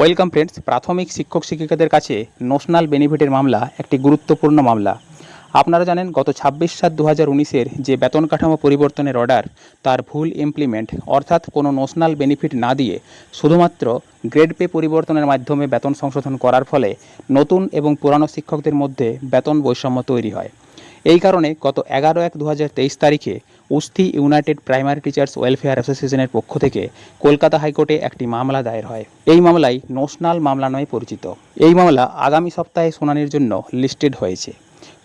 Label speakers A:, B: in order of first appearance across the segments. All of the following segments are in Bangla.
A: ওয়েলকাম ফ্রেন্ডস, প্রাথমিক শিক্ষক শিক্ষিকাদের কাছে ন্যাশনাল বেনিফিটের মামলা একটি গুরুত্বপূর্ণ মামলা। আপনারা জানেন, গত ছাব্বিশ সাত দু হাজার উনিশের যে বেতন কাঠামো পরিবর্তনের অর্ডার, তার ভুল ইমপ্লিমেন্ট অর্থাৎ কোনো ন্যাশনাল বেনিফিট না দিয়ে শুধুমাত্র গ্রেড পে পরিবর্তনের মাধ্যমে বেতন সংশোধন করার ফলে নতুন এবং পুরানো শিক্ষকদের মধ্যে বেতন বৈষম্য তৈরি হয়। এই কারণে গত এগারো এক দু তারিখে Usthi united primary teachers welfare অ্যাসোসিয়েশনের পক্ষ থেকে কলকাতা হাইকোর্টে একটি মামলা দায়ের হয়। এই মামলায় ন্যাশনাল মামলা নামে পরিচিত। এই মামলা আগামী সপ্তাহে শুনানির জন্য লিস্টেড হয়েছে।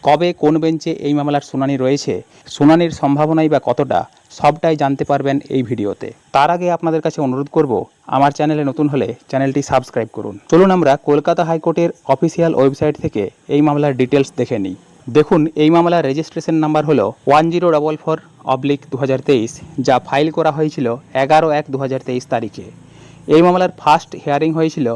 A: কবে কোন বেঞ্চে এই মামলার শুনানি রয়েছে, শুনানির সম্ভাবনাই বা কতটা, সবটাই জানতে পারবেন এই ভিডিওতে। তার আগে আপনাদের কাছে অনুরোধ করব, আমার চ্যানেলে নতুন হলে চ্যানেলটি সাবস্ক্রাইব করুন। চলুন আমরা কলকাতা হাইকোর্টের অফিসিয়াল ওয়েবসাইট থেকে এই মামলার ডিটেলস দেখে নিই। দেখুন, এই মামলার রেজিস্ট্রেশন নাম্বার হলো one zero double four oblique দু হাজার তেইশ যা ফাইল করা হয়েছিল এগারো এক দু তারিখে। এই মামলার ফার্স্ট হিয়ারিং হয়েছিল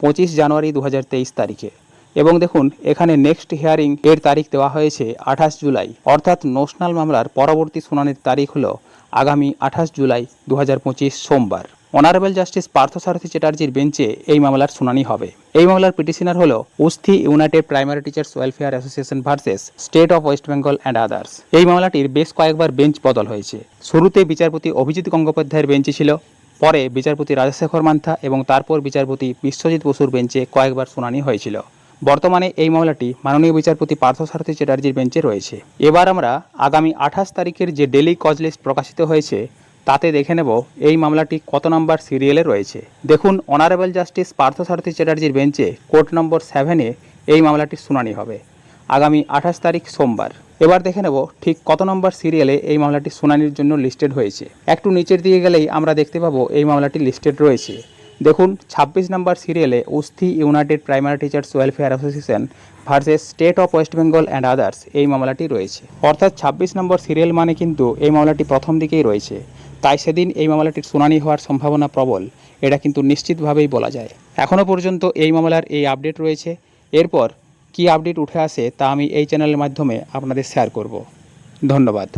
A: পঁচিশ জানুয়ারি দু হাজার তেইশ তারিখে। এবং দেখুন, এখানে নেক্সট হিয়ারিং এর তারিখ দেওয়া হয়েছে আঠাশ জুলাই। অর্থাৎ ন্যাশনাল মামলার পরবর্তী শুনানির তারিখ হলো আগামী আঠাশ জুলাই দু হাজার পঁচিশ সোমবার। অনারেবল জাস্টিস পার্থসারথী চ্যাটার্জির বেঞ্চে এই মামলার শুনানি হবে। এই মামলার পিটিশনার হল Usthi united primary teachers welfare association versus state of West Bengal and others এই মামলাটির বেশ কয়েকবার বেঞ্চ বদল হয়েছে। শুরুতে বিচারপতি অভিজিৎ গঙ্গোপাধ্যায়ের বেঞ্চে ছিল, পরে বিচারপতি রাজশেখর মান্থা এবং তারপর বিচারপতি বিশ্বজিৎ বসুর বেঞ্চে কয়েকবার শুনানি হয়েছিল। বর্তমানে এই মামলাটি মাননীয় বিচারপতি পার্থসারথী চ্যাটার্জির বেঞ্চে রয়েছে। এবার আমরা আগামী আঠাশ তারিখের যে ডেলি কজ লিস্ট প্রকাশিত হয়েছে তাতে দেখে নেব এই মামলাটি কত নম্বর সিরিয়ালে রয়েছে। দেখুন অনারেবল জাস্টিস পার্থসারথী চ্যাটার্জির বেঞ্চে কোর্ট নম্বর সেভেনে এই মামলাটির শুনানি হবে। আগামী আঠাশ তারিখ সোমবার। এবার দেখে নেব ঠিক কত নম্বর সিরিয়ালে এই মামলাটি শুনানির জন্য লিস্টেড হয়েছে। একটু নিচের দিকে গেলেই আমরা দেখতে পাবো এই মামলাটি লিস্টেড রয়েছে। দেখুন, ছাব্বিশ নম্বর সিরিয়ালে উস্থি united primary teachers welfare association versus state of West Bengal and others এই মামলাটি রয়েছে। অর্থাৎ ছাব্বিশ নম্বর সিরিয়াল মানে কিন্তু এই মামলাটি প্রথম দিকেই রয়েছে। তাই সেদিন এই মামলাটির শুনানি হওয়ার সম্ভাবনা প্রবল, এটা কিন্তু নিশ্চিতভাবেই বলা যায়। এখনও পর্যন্ত এই মামলার এই আপডেট রয়েছে। এরপর কি আপডেট উঠে আসে তা আমি এই চ্যানেলের মাধ্যমে আপনাদের শেয়ার করব। ধন্যবাদ।